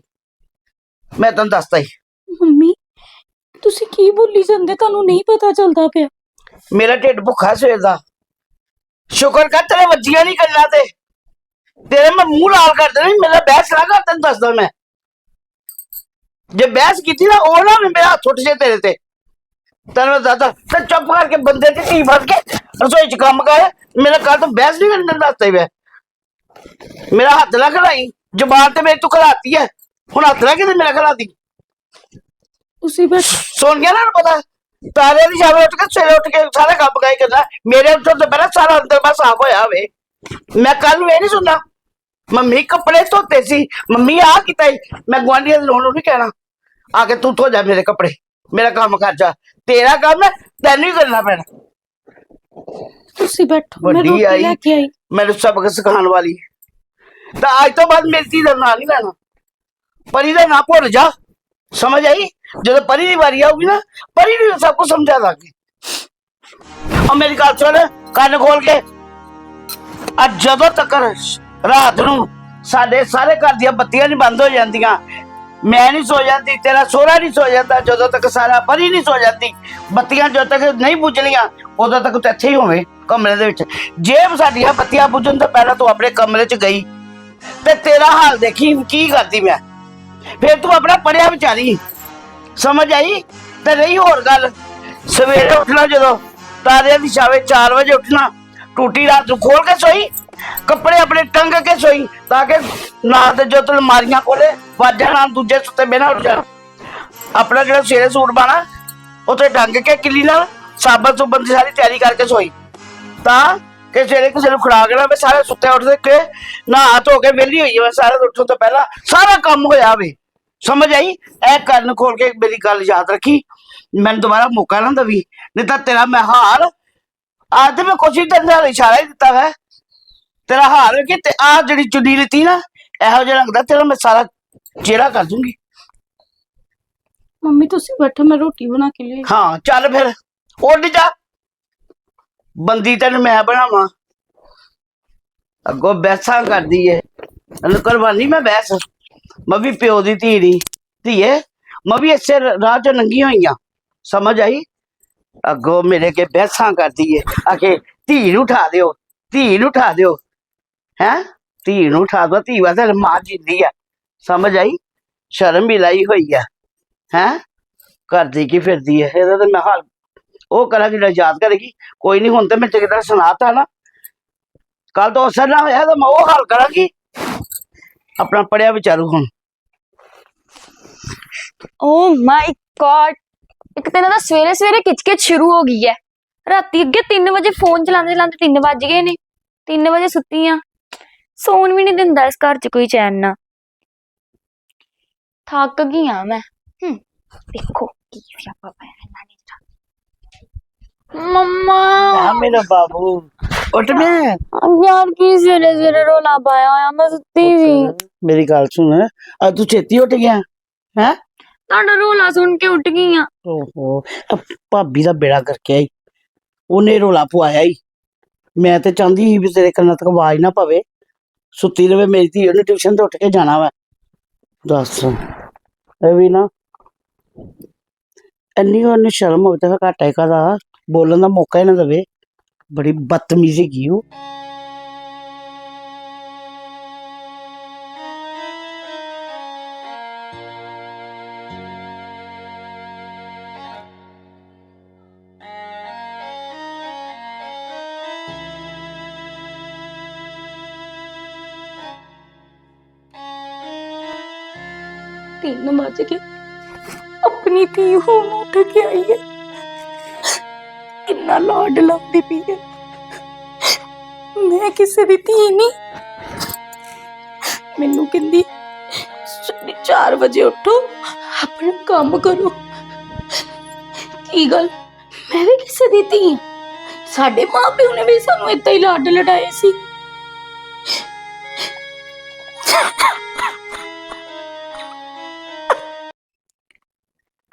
ਮੈਂ ਤੈਨੂੰ ਦੱਸਦਾ ਹੀ ਮੰਮੀ ਤੁਸੀਂ ਕੀ ਬੋਲੀ ਜਾਂਦੇ? ਤੁਹਾਨੂੰ ਨਹੀਂ ਪਤਾ ਚੱਲਦਾ ਪਿਆ। ਮੇਰਾ ਢਿੱਡ ਭੁੱਖਾ ਸਵੇਰ ਦਾ। ਸ਼ੁਕਰ ਕਰ ਤੇਰੇ ਵੱਜੀਆਂ ਨਹੀਂ ਕੰਨਾਂ ਤੇ। ਤੇਰੇ ਮੈਂ ਮੂੰਹ ਲਾਲ ਕਰ ਦੇਣਾ ਮੇਰਾ ਬਹਿਸ ਨਾ ਕਰ ਤੈਨੂੰ ਦੱਸਦਾ ਮੈਂ। ਜੇ ਬਹਿਸ ਕੀਤੀ ਨਾ ਉਹ ਨਾ ਮੇਰਾ ਹੱਥ ਉੱਠ ਜੇ ਤੇਰੇ ਤੇ। ਤੈਨੂੰ ਮੈਂ ਦੱਸਦਾ ਤੇ ਚੁੱਪ ਕਰਕੇ ਬੰਦੇ ਤੇ ਧੀ ਫੜ ਕੇ ਰਸੋਈ ਚ ਕੰਮ ਕਰ ਮੇਰਾ ਕੱਲ ਤੋਂ ਬਹਿਸ ਨਹੀਂ ਕਰਨ ਦਿੰਦਾ ਦੱਸਦਾ ਹੀ ਮੈਂ ਮੇਰਾ ਹੱਥ ਨਾ ਖੜਾਈ ਜ਼ਬਾਨ ਤੇ ਮੇਰੀ ਤੂੰ ਖੜਾਤੀ ਹੈ ਹੁਣ ਹੱਥ ਨਾ ਕਿਤੇ ਮੇਰਾ ਖੜਾਤੀ ਤੁਸੀਂ ਬੈਠ ਸੁਣ ਗਿਆ ਨਾ ਪਤਾ ਤਾਰੇ ਦੀ ਸ਼ਾਮੇ ਉੱਠ ਕੇ ਸਵੇਰੇ ਉੱਠ ਕੇ ਸਾਰਾ ਕੰਮ ਕਾਈ ਕਰਨਾ ਮੇਰੇ ਉੱਠਣ ਤੋਂ ਪਹਿਲਾਂ ਸਾਰਾ ਅੰਦਰ ਬਸ ਸਾਫ਼ ਹੋਇਆ ਹੋਵੇ ਮੈਂ ਕੱਲ ਨੂੰ ਇਹ ਨਹੀਂ ਸੁਣਨਾ ਮੰਮੀ ਕੱਪੜੇ ਧੋਤੇ ਸੀ ਮੰਮੀ ਆ ਕੀਤਾ ਈ ਮੈਂ ਗਵਾਂਢੀਆਂ ਦੇ ਲੋਨ ਨੂੰ ਨਹੀਂ ਕਹਿਣਾ ਆ ਕੇ ਤੂੰ ਧੋ ਜਾ ਮੇਰੇ ਕੱਪੜੇ ਮੇਰਾ ਕੰਮ ਕਰ ਜਾ ਤੇਰਾ ਕੰਮ ਹੈ ਤੈਨੂੰ ਹੀ ਕਰਨਾ ਪੈਣਾ। ਤੁਸੀਂ ਬੈਠੋ ਮੈਂ ਵੱਡੀ ਰੋਟੀ ਆਈ। ਲੈ ਕੇ ਆਈ। ਮੈਨੂੰ ਸਬਕ ਸਿਖਾਉਣ ਵਾਲੀ। ਤਾਂ ਅੱਜ ਤੋਂ ਬਾਅਦ ਮੇਰੀ ਧੀ ਦਾ ਨਾਂ ਨਹੀਂ ਲੈਣਾ। ਪਰੀ ਦਾ ਨਾਂ ਭੁੱਲ ਜਾ। ਸਮਝ ਆਈ? ਜਦੋਂ ਪਰੀ ਦੀ ਵਾਰੀ ਆਊਗੀ ਨਾ ਪਰੀ ਨੂੰ ਸਭ ਕੁਝ ਸਮਝਾ ਦਾਂਗੇ। ਆ ਮੇਰੀ ਗੱਲ ਸੁਣ ਕੰਨ ਖੋਲ ਕੇ। ਅੱਜ ਜਦੋਂ ਤੱਕ ਰਾਤ ਨੂੰ ਸਾਡੇ ਸਾਰੇ ਘਰ ਦੀਆਂ ਬੱਤੀਆਂ ਨਹੀਂ ਬੰਦ ਹੋ ਜਾਂਦੀਆਂ ਮੈਂ ਨਹੀਂ ਸੋ ਜਾਂਦੀ, ਤੇਰਾ ਸੋਹਰਾ ਨਹੀਂ ਸੋ ਜਾਂਦਾ, ਜਦੋਂ ਤੱਕ ਸਾਰਾ ਪਰੀ ਨਹੀਂ ਸੋ ਜਾਂਦੀ। ਬੱਤੀਆਂ ਜਦੋਂ ਤੱਕ ਨਹੀਂ ਬੁਝਣੀਆਂ, ਉਦੋਂ ਤੱਕ ਤੂੰ ਇੱਥੇ ਹੀ ਹੋਵੇਂ, ਕਮਰੇ ਦੇ ਵਿੱਚ। ਜੇ ਸਾਡੀਆਂ ਬੱਤੀਆਂ ਬੁਝਣ ਤੋਂ ਪਹਿਲਾਂ ਤੂੰ ਆਪਣੇ ਕਮਰੇ 'ਚ ਗਈ। ਤੇ ਤੇਰਾ ਹਾਲ ਦੇਖੀ, ਕੀ ਕਰਦੀ ਮੈਂ? ਫਿਰ ਤੂੰ ਆਪਣਾ ਪੜਿਆ ਵਿਚਾਰੀ। ਸਮਝ ਆਈ? ਤੇ ਰਹੀ ਹੋਰ ਗੱਲ। ਸਵੇਰੇ ਉੱਠਣਾ ਜਦੋਂ, ਤਾਰਿਆਂ ਦੀ ਛਾਵੇਂ 4 ਵਜੇ ਉੱਠਣਾ। ਟੂਟੀ ਰਾਤ ਨੂੰ ਖੋਲ ਕੇ ਸੋਈ? ਕੱਪੜੇ ਆਪਣੇ ਟੰਗ ਕੇ ਸੋਈ, ਤਾਂ ਕਿ ਨਾ ਤੇ ਜੋ ਤੂੰ ਅਲਮਾਰੀਆਂ ਕੋਲੇ ਵਾਜਾ ਨਾ ਦੂਜੇ ਸੁੱਤੇ ਬਿਨਾ ਉੱਠ ਜਾਣਾ। ਆਪਣਾ ਜਿਹੜਾ ਸਵੇਰੇ ਸੂਟ ਪਾਣਾ, ਉੱਥੇ ਟੰਗ ਕੇ ਕਿੱਲੀ ਨਾਲ ਸਾਬਣ ਸੁਬਨ ਦੀ ਸਾਰੀ ਤਿਆਰੀ ਕਰਕੇ ਸੋਈ। ਤਾਂ ਕਿ ਜਿਹੜੇ ਕਿਸੇ ਨੂੰ ਖੁਰਾਕ ਨਾ ਮੈਂ ਸਾਰੇ ਸੁੱਤੇ ਉੱਠਦੇ ਕੇ ਨਹਾ ਧੋ ਕੇ ਵਿਹਲੀ ਹੋਈ ਮੈਂ ਸਾਰਾ ਉੱਠਣ ਤੋਂ ਪਹਿਲਾਂ ਸਾਰਾ ਕੰਮ ਹੋਇਆ ਵੇ। ਸਮਝ ਆਈ? ਇਹ ਕੰਨ ਖੋਲ ਕੇ ਮੇਰੀ ਗੱਲ ਯਾਦ ਰੱਖੀ। ਮੈਨੂੰ ਦੁਬਾਰਾ ਮੌਕਾ ਨਾ ਦਵੀ, ਨਹੀਂ ਤਾਂ ਤੇਰਾ ਮੈਂ ਹਾਲ ਅੱਜ ਤੇ ਮੈਂ ਕੋਸ਼ਿਸ਼ ਤੇਰੇ ਨਾਲ ਇਸ਼ਾਰਾ ਹੀ ਦਿੱਤਾ ਹੈ। ਤੇਰਾ ਹਾਲ ਕਿ ਤੇ ਆ ਜਿਹੜੀ ਚੁੰਨੀ ਲਿੱਤੀ ਨਾ ਇਹੋ ਜਿਹਾ ਲੱਗਦਾ ਤੇਰਾ ਮੈਂ ਸਾਰਾ ਚਿਹਰਾ ਕਰ ਦੂੰਗੀ। ਮੰਮੀ ਤੁਸੀਂ ਬੈਠੋ ਮੈਂ ਰੋਟੀ ਬਣਾ ਕੇ ਲਈ ਹਾਂ ਚੱਲ ਫਿਰ ਉੱਡ ਜਾ। ਬੰਦੀ ਤੈਨੂੰ ਮੈਂ ਬਣਾਵਾਂ। ਅੱਗੋਂ ਬੈਸਾਂ ਕਰਦੀ ਏ। ਇਹਨੂੰ ਕਰਵਾਨੀ ਮੈਂ ਬੈਸ ਮੈਂ ਵੀ ਪਿਓ ਦੀ ਧੀ ਦੀ ਧੀਏ ਮੈਂ ਵੀ ਇਸੇ ਰਾਹ ਚ ਨੰਗੀ ਹੋਈਆਂ। ਸਮਝ ਆਈ? ਅੱਗੋਂ ਮੇਰੇ ਕੇ ਬੈਸਾਂ ਕਰਦੀ ਏ। ਆਖੇ ਧੀ ਨੂੰ ਉਠਾ ਦਿਓ ਧੀ ਨੂੰ ਉਠਾ ਦਿਓ। ਹੈ? ਧੀ ਨੂੰ ਉਠਾ ਦੋ, ਧੀ ਵਾਸਤੇ ਮਾਂ ਜਿੰਦੀ ਆ। ਸਮਝ ਆਈ? ਸ਼ਰਮ ਵੀ ਲਾਈ ਹੋਈ ਆ। ਹੈ? ਕਰਦੀ ਕੀ ਫਿਰਦੀ ਹੈ ਇਹਦਾ ਤਾਂ ਮੈਂ ਹਾਲ ਉਹ ਕਰਾਂਗੀ ਜਿਹੜਾ ਯਾਦ ਕਰੇਗੀ ਕੋਈ ਨਹੀਂ ਹੁਣ ਤੇ ਮੈਂ ਚੰਗੀ ਤਰ੍ਹਾਂ ਸੁਣਾਤਾ ਨਾ। ਕੱਲ ਤੋਂ ਅਸਰ ਨਾ ਹੋਇਆ, ਤਾਂ ਮੈਂ ਉਹ ਹਾਲ ਕਰਾਂਗੀ ਆਪਣਾ ਪੜਿਆ ਵਿਚਾਰੂ ਹੁਣ। ਓ ਮਾਈ ਗॉड ਇੱਕ ਤਾਂ ਇਹਨਾਂ ਦਾ ਸਵੇਰੇ ਸਵੇਰੇ ਕਿਚਕਿਚ ਸ਼ੁਰੂ ਹੋ ਗਈ ਹੈ ਰਾਤੀ ਅੱਗੇ 3 ਵਜੇ ਫੋਨ ਚਲਾਉਂਦੇ ਚਲਾਉਂਦੇ 3 ਵੱਜ ਗਏ ਨੇ। 3 ਵਜੇ ਸੁੱਤੀ ਆ। ਸੌਣ ਵੀ ਨਹੀਂ ਦਿੰਦਾ ਇਸ ਘਰ 'ਚ ਕੋਈ ਚੈਨ ਨਾ। ਥੱਕ ਗਈ ਆ ਮੈਂ। ਹੂੰ। ਦੇਖੋ ਕੀ ਸਿਆਪਾ ਪਾਇਆ ਇਹਨਾਂ ਨੇ ਤਾਂ। ਮੰਮਾ। ਆ ਮੇਰਾ ਬਾਬੂ। ਉੱਠ ਮੈਂ। ਯਾਰ ਕੀ ਸਵੇਰੇ ਸਵੇਰੇ ਰੋਲਾ ਪਾਇਆ ਹੋਇਆ ਮੈਂ ਸੁੱਤੀ ਸੀ। ਮੇਰੀ ਗੱਲ ਸੁਣ। ਆ ਤੂੰ ਛੇਤੀ ਉੱਠ ਗਿਆ ਹੈ? ਤੁਹਾਡਾ ਰੋਲਾ ਸੁਣ ਕੇ ਉੱਠ ਗਈ ਆ। ਓਹੋ। ਆ ਭਾਬੀ ਦਾ ਬੇੜਾ ਕਰਕੇ ਆਈ ਉਹਨੇ ਰੋਲਾ ਪਵਾਇਆ ਹੀ ਮੈਂ ਤੇ ਚਾਹੁੰਦੀ ਸੀ ਵੀ ਤੇਰੇ ਕੰਨਾਂ ਤੱਕ ਆਵਾਜ਼ ਨਾ ਪਵੇ। ਸੁੱਤੀ ਰਵੇ, ਮੇਰੀ ਧੀ ਉਹਨੇ ਟਿਊਸ਼ਨ ਤੇ ਉੱਠ ਕੇ ਜਾਣਾ ਵਾ। ਦੱਸ। ਇਹ ਵੀ ਨਾ, ਇੰਨੀ ਉਹਨੇ ਸ਼ਰਮ ਹੋਵੇ ਤਾਂ ਫਿਰ ਘਾਟਾ ਹੀ ਕਾਹਦਾ। ਬੋਲਣ ਦਾ ਮੌਕਾ ਹੀ ਨਾ ਦੇਵੇ। ਬੜੀ ਬਦਤਮੀਜ਼ ਹੈਗੀ ਉਹ। ਤਿੰਨ ਵੱਜ ਗਏ ਆਪਣੀ ਧੀ ਹੁਣ ਉੱਠ ਕੇ ਆਈ ਹੈ ਕਿੰਨਾ ਲਾਡ ਲਾਉਂਦੀ ਪਈ ਹੈ ਮੈਂ ਕਿਸੇ ਦੀ ਧੀ ਨਹੀਂ ਮੈਨੂੰ ਕਹਿੰਦੀ ਸਵੇਰੇ 4 ਵਜੇ ਉੱਠੋ ਆਪਣਾ ਕੰਮ ਕਰੋ ਕੀ ਗੱਲ ਮੈਂ ਵੀ ਕਿਸੇ ਦੀ ਧੀ ਹਾਂ ਸਾਡੇ ਮਾਪਿਓ ਨੇ ਵੀ ਸਾਨੂੰ ਏਦਾਂ ਹੀ ਲਾਡ ਲਡਾਏ ਸੀ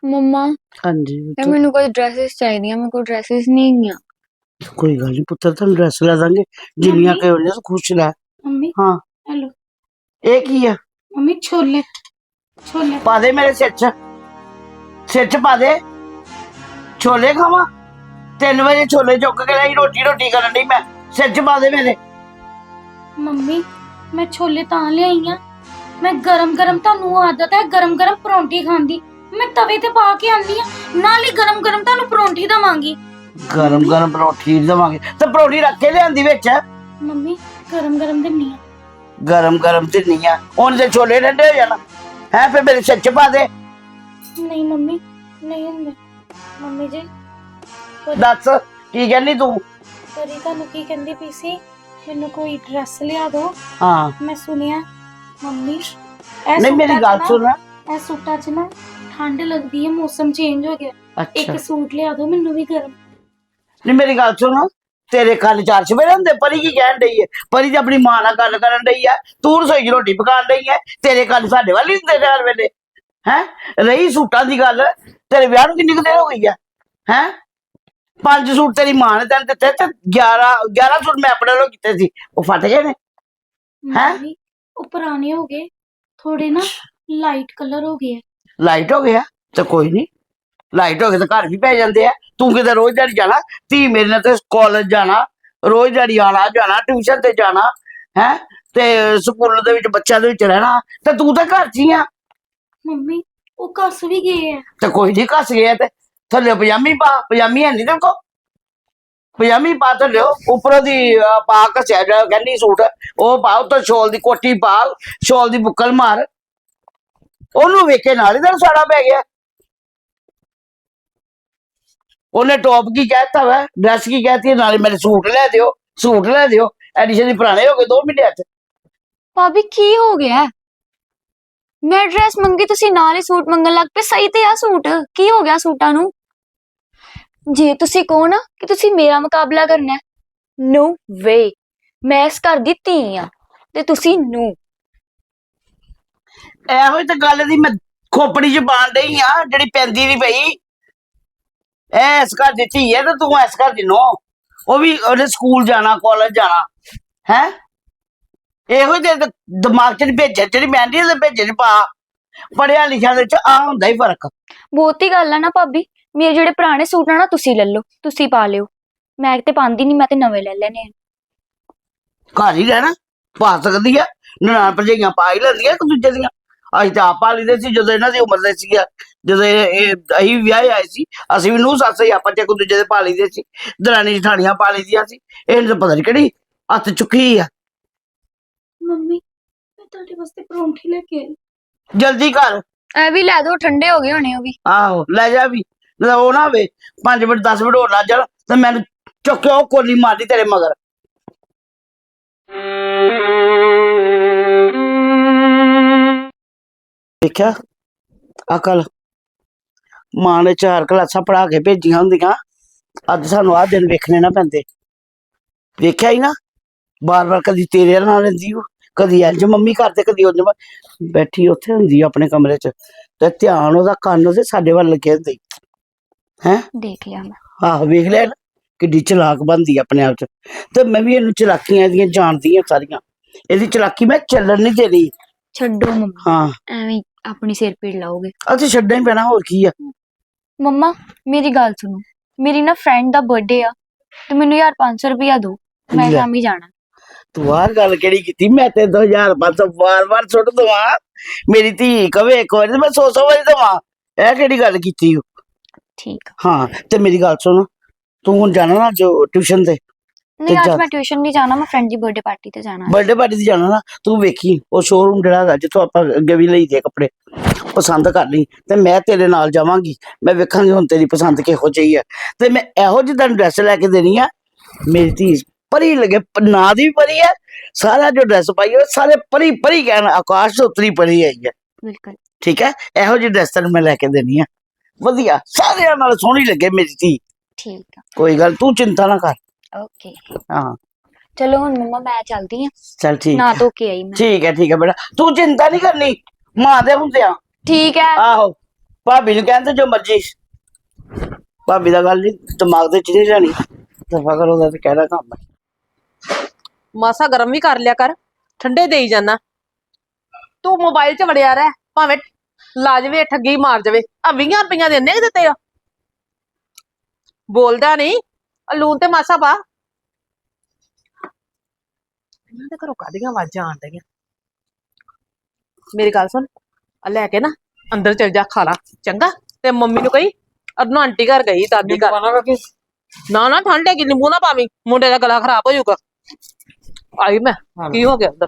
ਮੰਮਾ ਹਾਂਜੀ ਪੁੱਤਰ, ਮੈਨੂੰ ਕੋਈ ਡਰੈਸਸ ਚਾਹੀਦੀਆਂ ਮੇਰੇ ਕੋਲ ਡਰੈਸਸ ਨਹੀਂ ਹੈਗੀਆਂ। ਕੋਈ ਗੱਲ ਨਹੀਂ ਪੁੱਤਰ ਤੁਹਾਨੂੰ ਡਰੈਸ ਲੈ ਦਾਂਗੇ। ਜਿੰਨੀਆਂ ਮੰਮੀ? ਕਿ ਉਹਨੇ ਖੁਸ਼ ਲੈ ਮੰਮੀ ਹਾਂ। ਹੈਲੋ। ਇਹ ਕੀ ਆ? ਮੰਮੀ ਛੋਲੇ। ਛੋਲੇ। ਪਾ ਦੇ ਮੇਰੇ ਸਿਰ 'ਚ। ਸਿਰ 'ਚ ਪਾ ਦੇ। ਛੋਲੇ ਖਾਵਾਂ? 3 ਵਜੇ ਛੋਲੇ ਚੁੱਕ ਕੇ ਲਈ ਰੋਟੀ ਰੋਟੀ ਕਰਨ ਦੀ ਮੈਂ। ਸਿਰ 'ਚ ਪਾ ਦੇ ਮੇਰੇ। ਮੰਮੀ ਮੈਂ ਛੋਲੇ ਤਾਂ ਲਿਆਈ ਆ। ਮੈਂ ਗਰਮ ਗਰਮ ਤੁਹਾਨੂੰ ਆਦਤ ਹੈ ਗਰਮ ਗਰਮ ਪਰੌਂਠੀ ਖਾਣ ਦੀ। ਮੈਂ ਤਵੇ ਤੇ ਪਾ ਕੇ ਆਂਦੀ ਆ। ਨਾਲ ਹੀ ਗਰਮ ਗਰਮ ਤੁਹਾਨੂੰ ਪਰੌਂਠੀ ਦਵਾਂਗੀ। ਗਰਮ ਗਰਮ ਪਰੌਂਠੀ ਦੇਵਾਂਗੇ। ਤੇ ਪਰੌਂਠੀ ਰੱਖ ਕੇ ਲਿਆਂਦੀ ਵਿੱਚ? ਮੰਮੀ ਗਰਮ ਗਰਮ ਦਿੰਨੀ ਆ। ਗਰਮ ਗਰਮ ਤੇ ਨਹੀਂ ਆ। ਹੁਣ ਤੇ ਛੋਲੇ ਠੰਡੇ ਹੋ ਜਾਣਾ ਹੈ ਫਿਰ ਮੇਰੇ ਸਿਰ 'ਚ ਪਾ ਦੇ। ਨਹੀਂ ਮੰਮੀ ਨਹੀਂ ਹੁੰਦੇ। ਮੰਮੀ ਜੀ ਦੱਸ ਕੀ ਕਹਿੰਦੀ ਤੂੰ? ਕਰੀ ਤੁਹਾਨੂੰ ਕੀ ਕਹਿੰਦੀ ਪਈ ਸੀ? ਮੈਨੂੰ ਕੋਈ ਡਰੈਸ ਲਿਆ ਦਿਓ ਹਾਂ। ਮੈਂ ਸੁਣਿਆ ਮੰਮੀ ਇਹ ਨਹੀਂ ਮੇਰੀ ਸੂਟਾਂ 'ਚ ਗੱਲ ਨਾ- ਸੁਣ। ਇਹ ਸੂਟਾਂ 'ਚ ਨਾ ਠੰਡ ਲੱਗਦੀ ਹੈ ਮੌਸਮ ਚੇਂਜ ਹੋ ਗਿਆ। ਅੱਛਾ। ਇੱਕ ਸੂਟ ਲਿਆ ਦਿਓ ਮੈਨੂੰ ਵੀ ਗਰਮ। ਨਹੀਂ ਮੇਰੀ ਗੱਲ ਸੁਣ ਤੇਰੇ ਕੰਨ ਚਾਰ ਚਵੇਰੇ ਹੁੰਦੇ ਪਰੀ ਕੀ ਕਹਿਣ ਡਈ ਹੈ? ਪਰੀ ਤੇ ਆਪਣੀ ਮਾਂ ਨਾਲ ਗੱਲ ਕਰਨ ਡਈ ਹੈ ਤੂੰ ਰਸੋਈ 'ਚ ਰੋਟੀ ਪਕਾਉਣ ਡਈ ਹੈ ਤੇਰੇ ਕੰਨ ਸਾਡੇ ਵੱਲ ਹੀ ਹੁੰਦੇ ਹਰ ਵੇਲੇ। ਹੈ? ਰਹੀ ਸੂਟਾਂ ਦੀ ਗੱਲ ਤੇਰੇ ਵਿਆਹ ਨੂੰ ਕਿੰਨੀ ਕੁ ਦੇਰ ਹੋ ਗਈ ਹੈ? ਹੈ? ਪੰਜ ਸੂਟ ਤੇਰੀ ਮਾਂ ਨੇ ਤੈਨੂੰ ਦਿੱਤੇ ਤੇ 11 11 ਸੂਟ ਮੈਂ ਆਪਣੇ ਵੱਲੋਂ ਕੀਤੇ ਸੀ ਉਹ ਫਟ ਗਏ ਨੇ? ਹੈਂ? ਮੰਮੀ, ਉਹ ਪੁਰਾਣੇ ਹੋ ਗਏ ਥੋੜੇ ਨਾ ਲਾਈਟ ਕਲਰ ਹੋ ਗਏ ਆ। ਲਾਈਟ ਹੋ ਗਿਆ ਤੇ ਕੋਈ ਨਹੀਂ ਲਾਈਟ ਹੋ ਗਏ ਤਾਂ ਘਰ ਵੀ ਪੈ ਜਾਂਦੇ ਆ। ਤੂੰ ਕਿਤੇ ਰੋਜ਼ ਦਿਹਾੜੀ ਜਾਣਾ ਧੀ ਮੇਰੇ ਨਾਲ ਤੇ ਕਾਲਜ ਜਾਣਾ ਰੋਜ਼ ਦਿਹਾੜੀ ਆਣਾ ਜਾਣਾ ਟਿਊਸ਼ਨ ਤੇ ਜਾਣਾ ਹੈ ਤੇ ਸਕੂਲ ਦੇ ਵਿੱਚ ਬੱਚਿਆਂ ਦੇ ਵਿੱਚ ਰਹਿਣਾ ਤੇ ਤੂੰ ਤਾਂ ਘਰ 'ਚ ਹੀ ਆ। ਮੰਮੀ ਉਹ ਕੱਸ ਵੀ ਗਏ ਆ। ਤੇ ਕੋਈ ਨਹੀਂ ਕੱਸ ਗਿਆ ਤੇ ਥੱਲੇ ਪਜਾਮੀ ਪਾ ਪਜਾਮੀ ਹੈ ਨਹੀਂ ਤੇਰੇ ਕੋ ਪਜਾਮੀ ਪਾ ਥੱਲੇ ਉੱਪਰੋਂ ਦੀ ਪਾ ਜਿਹੜਾ ਕਹਿੰਦੀ ਸੂਟ ਉਹ ਪਾ ਉੱਤੋਂ ਸ਼ੋਲ ਦੀ ਕੋਟੀ ਪਾ ਸ਼ੋਲ ਦੀ ਬੁੱਕਲ ਮਾਰ। ਉਹਨੂੰ ਵੇਖੇ ਨਾਲ ਹੀ ਤਾਂ ਸਾੜਾ ਪੈ ਗਿਆ। ਉਹਨੇ ਟੌਪ ਕੀ ਕਹਿਤਾ ਵਾ? ਡਰੈਸ ਕੀ ਕਹਿਤੀ ਨਾਲੇ ਮੇਰੇ ਸੂਟ ਲੈ ਦਿਓ, ਸੂਟ ਲੈ ਦਿਓ। ਐਡੀਸ਼ਨ ਦੀ ਪੁਰਾਣੇ ਹੋ ਗਏ 2 ਮਹੀਨੇ ਚ ਭਾਬੀ, ਕੀ ਹੋ ਗਿਆ? ਮੈਂ ਡਰੈਸ ਮੰਗੀ, ਤੁਸੀਂ ਨਾਲ ਹੀ ਸੂਟ ਮੰਗਣ ਲੱਗ ਪਏ। ਸਹੀ ਤੇ ਆ ਸੂਟ। ਕੀ ਹੋ ਗਿਆ ਸੂਟਾਂ ਨੂੰ? ਜੇ ਤੁਸੀਂ ਕਹੋ ਨਾ ਕਿ ਤੁਸੀਂ ਮੇਰਾ ਮੁਕਾਬਲਾ ਕਰਨਾ ਹੈ। ਨੋ ਵੇ ਮੈਂ ਇਸ ਘਰ ਦੀ ਧੀ ਆ ਤੇ ਤੁਸੀਂ ਨੂੰ। ਇਹੋ ਹੀ ਤਾਂ ਗੱਲ ਦੀ ਮੈਂ ਖੋਪੜੀ ਚ ਪਾਣ ਡਈ ਆ ਜਿਹੜੀ ਪੈਂਦੀ ਨਹੀਂ ਪਈ। ਐ ਇਸ ਘਰ ਦੀ ਧੀ ਹੈ ਤੇ ਤੂੰ ਇਸ ਘਰ ਦੀ ਨੋ ਉਹ ਵੀ ਉਹਨੇ ਸਕੂਲ ਜਾਣਾ ਕਾਲਜ ਜਾਣਾ ਹੈ? ਇਹੋ ਹੀ ਤੇ ਦ- ਦਿਮਾਗ ਚ ਨੀ ਭੇਜਿਆ ਜਿਹੜੀ ਮੈਂ ਨਹੀਂ ਤੇ ਭੇਜੇ ਨੀ ਪਾ ਪੜਿਆ ਲਿਖਿਆ ਦੇ ਚ ਆ ਹੁੰਦਾ ਹੀ ਫ਼ਰਕ। ਬਹੁਤੀ ਗੱਲ ਆ ਨਾ ਭਾਬੀ ਮੇਰੇ ਜਿਹੜੇ ਪੁਰਾਣੇ ਸੂਟ ਆ ਨਾ ਤੁਸੀਂ ਲੈ ਲਓ ਤੁਸੀਂ ਪਾ ਲਿਓ। ਮੈਂ ਤੇ ਪਾਉਂਦੀ ਨਹੀਂ ਮੈਂ ਤੇ ਨਵੇਂ ਲੈ ਲੈਣੇ ਆ ਘਰ ਹੀ ਰਹਿਣਾ ਪਾ ਸਕਦੀ ਆ ਨਨਾਣ ਭਰਜਾਈਆਂ ਪਾ ਹੀ ਲੈਂਦੀਆਂ ਇੱਕ ਦੂਜੇ ਦੀਆਂ। ਅਸੀਂ ਤਾਂ ਆਪ ਪਾ ਲਈਦੇ ਸੀ ਜਦੋਂ ਇਹਨਾਂ ਦੀ ਉਮਰ ਦੇ ਸੀਗਾ ਜਦੋਂ ਇਹ ਅਸੀਂ ਵਿਆਹ ਆਏ ਸੀ ਅਸੀਂ ਵੀ ਨੂੰ ਸੱਸ ਹੀ ਆਪਾਂ ਚ ਇੱਕ ਦੂਜੇ ਦੇ ਪਾ ਲਈਦੇ ਸੀ ਦਰਾਣੀ ਜਠਾਣੀਆਂ ਪਾ ਲਈਦੀਆਂ ਸੀ ਇਹਨੂੰ ਤਾਂ ਪਤਾ ਨਹੀਂ ਕਿਹੜੀ ਹੱਥ ਚੁੱਕੀ ਆ। ਮੰਮੀ ਮੈਂ ਤੁਹਾਡੇ ਵਾਸਤੇ ਪਰੌਂਠੀ ਲੈ ਕੇ ਆਈ। ਜਲਦੀ ਕਰ ਐ ਵੀ ਲੈ ਦੋ ਠੰਡੇ ਹੋ ਗਏ ਹੋਣੇ ਉਹ ਵੀ। ਆਹੋ ਲੈ ਜਾ ਵੀ ਤਾਂ ਉਹ ਨਾ ਹੋਵੇ 5 ਮਿੰਟ 10 ਮਿੰਟ ਹੋਰ ਲੱਗ ਜਾਣ ਤੇ ਮੈਨੂੰ ਚੁੱਕ ਕੇ ਉਹ ਕੋਲੀ ਮਾਰਦੀ ਤੇਰੇ ਮਗਰ। ਦੇਖਿਆ ਅਕਲ ਮਾਂ ਨੇ ਚਾਰ ਕਲਾਸਾਂ ਪੜਾ ਕੇ ਭੇਜੀਆਂ ਹੁੰਦੀਆਂ ਅੱਜ ਸਾਨੂੰ ਆਹ ਦਿਨ ਵੇਖਣੇ ਨਾ ਪੈਂਦੇ ਵੇਖਿਆ ਹੀ ਨਾ ਬਾਰ-ਬਾਰ ਕਦੀ ਤੇਰੇ ਨਾਲ ਰਹਿੰਦੀ ਉਹ ਕਦੀ ਇੰਜ ਮੰਮੀ ਕਰਦੇ ਕਦੀ ਉਹਦੇ ਬੈਠੀ ਉੱਥੇ ਹੁੰਦੀ ਆ ਆਪਣੇ ਕਮਰੇ 'ਚ ਤੇ ਧਿਆਨ ਉਹਦਾ ਕੰਨ ਉਹਦੇ ਸਾਡੇ ਵੱਲ ਲੱਗਿਆ ਹੁੰਦੀ ਹੈ ਦੇਖ ਲਿਆ ਮੈਂ ਆਹ ਵੇਖ ਲਿਆ ਨਾ ਕਿੱਡੀ ਚਲਾਕ ਬੰਦੀ ਆਪਣੇ ਆਪ 'ਚ ਤੇ ਮੈਂ ਵੀ ਇਹਨੂੰ ਚਲਾਕੀਆਂ ਇਹਦੀਆਂ ਜਾਣਦੀ ਆ ਸਾਰੀਆਂ ਇਹਦੀ ਚਲਾਕੀ ਮੈਂ ਚੱਲਣ ਨਹੀਂ ਦੇਣੀ ਛੱਡੋ ਮੰਮਾ ਹਾਂ ਐਵੇਂ ਆਪਣੀ ਸਿਰ ਪੀੜ ਲਾਓਗੇ। ਅਸੀਂ ਛੱਡਣਾ ਹੀ ਪੈਣਾ ਹੋਰ ਕੀ ਆ? ਮੰਮਾ ਮੇਰੀ ਗੱਲ ਸੁਣੋ। ਮੇਰੀ ਨਾ ਫਰੈਂਡ ਦਾ ਬਰਥਡੇ ਆ ਤੇ ਮੈਨੂੰ ਯਾਰ 500 ਰੁਪਇਆ ਦਿਓ। ਮੈਂ ਲੈ। ਸ਼ਾਮੀ ਜਾਣਾ। ਤੂੰ ਆਹ ਗੱਲ ਕਿਹੜੀ ਕੀਤੀ? ਮੈਂ ਤੇ 2500 ਵਾਰ-ਵਾਰ ਸੁੱਟ ਦਵਾਂ। ਮੇਰੀ ਧੀ ਕਵੇ ਇੱਕ ਵਾਰੀ ਤੇ ਮੈਂ 100-100 ਵਾਰੀ ਦਵਾਂ। ਇਹ ਕਿਹੜੀ ਗੱਲ ਕੀਤੀ ਓ? ਠੀਕ ਆ। ਹਾਂ ਤੇ ਮੇਰੀ ਗੱਲ ਸੁਣ। ਤੂੰ ਹੁਣ ਜਾਣਾ ਨਾ ਜੋ ਟਿਊਸ਼ਨ ਤੇ। ਨਹੀਂ ਅੱਜ ਮੈਂ ਟਿਊਸ਼ਨ ਨਹੀਂ ਜਾਣਾ ਮੈਂ ਫਰੈਂਡ ਦੀ ਬਰਥਡੇ ਪਾਰਟੀ ਤੇ ਜਾਣਾ ਬਰਥਡੇ ਪਾਰਟੀ ਤੇ ਜਾਣਾ ਨਾ ਤੂੰ ਵੇਖੀ ਉਹ ਸ਼ੋਰੂਮ ਜਿਹੜਾ ਹੈਗਾ ਜਿੱਥੋਂ ਆਪਾਂ ਅੱਗੇ ਵੀ ਲਈਦੇ ਕੱਪੜੇ ਪਸੰਦ ਕਰ ਲਈ ਤੇ ਮੈਂ ਤੇਰੇ ਨਾਲ ਜਾਵਾਂਗੀ ਮੈਂ ਵੇਖਾਂਗੀ ਹੁਣ ਤੇਰੀ ਪਸੰਦ ਕਿਹੋ ਜਿਹੀ ਹੈ। ਤੇ ਮੈਂ ਇਹੋ ਜਿਹੀ ਤੈਨੂੰ ਡਰੈਸ ਲੈ ਕੇ ਦੇਣੀ ਆ ਮੇਰੀ ਧੀ ਪਰੀ ਲੱਗੇ ਨਾਂ ਦੀ ਪਰੀ ਹੈ ਸਾਰਾ ਜੋ ਡਰੈਸ ਪਾਈ ਹੋਈ ਸਾਰੇ ਪਰੀ ਪਰੀ ਕਹਿਣ ਆਕਾਸ਼ ਤੋਂ ਉਤਰੀ ਪਰੀ ਆਈ ਹੈ। ਬਿਲਕੁਲ। ਠੀਕ ਹੈ? ਇਹੋ ਜਿਹੀ ਡਰੈਸ ਤੈਨੂੰ ਮੈਂ ਲੈ ਕੇ ਦੇਣੀ ਆ। ਵਧੀਆ ਸਾਰਿਆਂ ਨਾਲ ਸੋਹਣੀ ਲੱਗੇ ਮੇਰੀ ਧੀ। ਠੀਕ ਆ। ਕੋਈ ਗੱਲ ਤੂੰ ਚਿੰਤਾ ਨਾ ਕਰ। ਓਕੇ ਹਾਂ। ਚਲੋ ਹੁਣ ਮੰਮਾ ਮੈਂ ਚੱਲਦੀ ਆ ਚਲ ਠੀਕ ਨਾ ਧੋ ਕੇ ਆਈ ਮੈਂ। ਠੀਕ ਹੈ ਠੀਕ ਹੈ ਬੇਟਾ। ਤੂੰ ਚਿੰਤਾ ਨਹੀਂ ਕਰਨੀ। ਮਾਂ ਦੇ ਹੁੰਦਿਆਂ ਠੀਕ ਹੈ। ਆਹੋ। ਭਾਬੀ ਨੂੰ ਕਹਿੰਦੇ ਜੋ ਮਰਜ਼ੀ। ਭਾਬੀ ਦਾ ਗੱਲ ਨਹੀਂ ਦਿਮਾਗ ਤੇ ਚ ਨਹੀਂ ਦਫਾ ਕਰੋ ਉਹਦਾ ਤੇ ਕਹਿਣਾ ਕੰਮ। ਹੈ ਮਾਸਾ ਗਰਮ ਵੀ ਕਰ ਲਿਆ ਕਰ। ਠੰਡੇ ਦੇਈ ਜਾਣਾ ਤੂੰ ਮੋਬਾਈਲ 'ਚ ਵੜਿਆ ਰਹਿ। ਭਾਵੇਂ ਲਾ ਜਾਵੇ ਠੱਗੀ ਮਾਰ ਜਾਵੇ। ਆ 20 ਰੁਪਈਆ ਦੇ ਇੰਨੇ ਕੁ ਦਿੱਤੇ ਆ। ਬੋਲਦਾ ਨਹੀਂ। ਲੂਣ ਤੇ ਮਾਸਾ ਪਾ। ਇਹਨਾਂ ਦੇ ਘਰੋਂ ਕਾਦੀਆਂ ਆਵਾਜ਼ਾਂ ਆਣ ਡਈਆਂ? ਮੇਰੀ ਗੱਲ ਸੁਣ ਆ ਲੈ ਕੇ ਨਾ ਅੰਦਰ ਚਲ ਜਾ ਖਾ ਲਾ ਚੰਗਾ? ਤੇ ਮੰਮੀ ਨੂੰ ਕਹੀ ਅਰਨੋ ਆਂਟੀ ਘਰ ਗਈ ਦਾਦੀ ਘਰ। ਨਾ ਨਾ ਠੰਡ ਹੈਗੀ ਨਿੰਬੂ ਨਾ ਪਾਵੀਂ ਮੁੰਡੇ ਦਾ ਗਲਾ ਖਰਾਬ ਹੋ ਜਾਊਗਾ। ਆਈ ਮੈਂ ਕੀ ਹੋ ਗਿਆ ਅੰਦਰ?